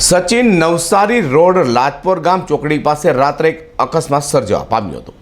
Sachin Navsari road, Lajpore ગામ, ચોકડી પાસે રાત્રે એક અકસ્માત સર્જવા પામ્યો હતો.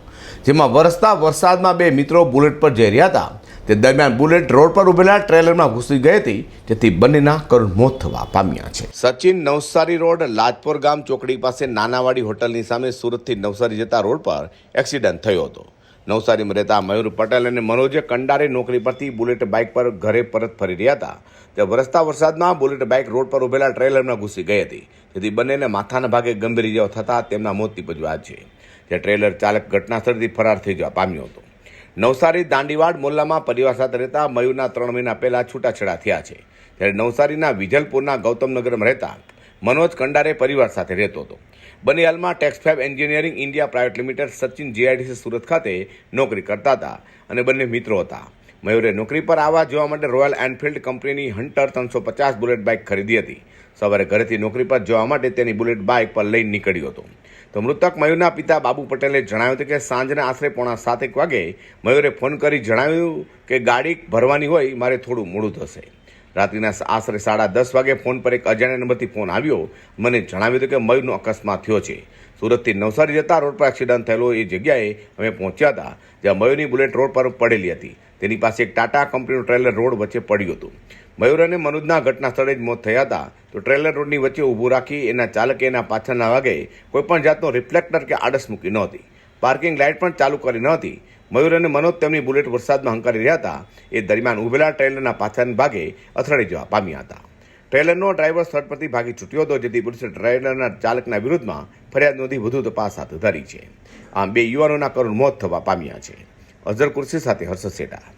જેમાં વરસતા વરસાદમાં બે મિત્રો બુલેટ પર જઈ રહ્યા હતા. તે દરમિયાન બુલેટ રોડ પર ઉભેલા ટ્રેલરમાં ઘૂસી ગઈ હતી. જેથી બંનેના કરુણ મોત થવા પામ્યા છે. સચિન નવસારી રોડ, લાજપોર ગામ, ચોકડી પાસે નાનાવાડી હોટલની સામે સુરતથી નવસારી જતા રોડ પર એક્સિડન્ટ થયો હતો. નવસારીમાં રહેતા મયુર પટેલ અને મનોજે કંડારે નોકરી પરથી બુલેટ બાઇક પર ઘરે પરત ફરી રહ્યા હતા. તે વરસતા વરસાદમાં બુલેટ બાઇક રોડ પર ઉભેલા ટ્રેલરમાં ઘૂસી ગઈ હતી. જેથી બંનેને માથાના ભાગે ગંભીર ઇજાઓ થતાં તેમના મોત નીપજ્યા છે. જે ટ્રેલર ચાલક ઘટનાસ્થળથી ફરાર થઈ જવા પામ્યો હતો. નવસારી દાંડીવાડ મોલ્લામાં પરિવાર સાથે રહેતા મયુરના ત્રણ મહિના પહેલા છૂટાછેડા થયા છે. ત્યારે નવસારીના વિજલપુરના ગૌતમનગરમાં રહેતા મનોજ કંડારે પરિવાર સાથે રહેતો હતો. બંને હાલમાં tex five engineering India private limited Sachin GIDC Surat ખાતે નોકરી કરતા હતા અને બંને મિત્રો હતા. મયુરે નોકરી પર આવવા જવા માટે રોયલ એનફિલ્ડ કંપનીની હન્ટર ત્રણસો પચાસ બુલેટ બાઇક ખરીદી હતી. સવારે ઘરેથી નોકરી પર જવા માટે તેની બુલેટ બાઇક પર લઈને નીકળ્યો હતો. તો મૃતક મયુરના પિતા બાબુ પટેલે જણાવ્યું હતું કે સાંજના આશરે પોણા સાતેક વાગે મયુરે ફોન કરી જણાવ્યું કે ગાડી ભરવાની હોય, મારે થોડું મોડું થશે. રાત્રિના આશરે સાડા દસ વાગે ફોન પર એક અજાણ્યા નંબરથી ફોન આવ્યો. મને જણાવ્યું હતું કે મયુરનો અકસ્માત થયો છે. સુરતથી નવસારી જતા રોડ પર એક્સિડન્ટ થયેલો એ જગ્યાએ અમે પહોંચ્યા હતા, જ્યાં મયુરની બુલેટ રોડ પર પડેલી હતી. તેની પાસે એક ટાટા કંપનીનું ટ્રેલર રોડ વચ્ચે પડ્યું હતું. મયુર અને મનુજના ઘટના સ્થળે જ મોત થયા હતા. તો ટ્રેલર રોડની વચ્ચે ઊભું રાખી એના ચાલકે એના પાછળના ભાગે કોઈપણ જાતનો રિફ્લેક્ટર કે આડસ મૂકી નહોતી. પાર્કિંગ લાઇટ પણ ચાલુ કરી નહોતી. મયુર અને મનોજ તેમની બુલેટ વરસાદમાં હંકારી રહ્યા હતા. એ દરમિયાન ઉભેલા ટ્રેલરના પાછળના ભાગે અથડાઈ જવા પામ્યા હતા. ટ્રેલરનો ડ્રાઈવર સ્થળ પરથી ભાગી છૂટ્યો હતો, જેથી પોલીસે ટ્રેલરના ચાલકના વિરુદ્ધમાં ફરિયાદ નોંધી વધુ તપાસ હાથ ધરી છે. આમ બે યુવાનોના કરુણ મોત થવા પામ્યા છે. અઝર કુર્સી સાથે હર્ષદ સેટા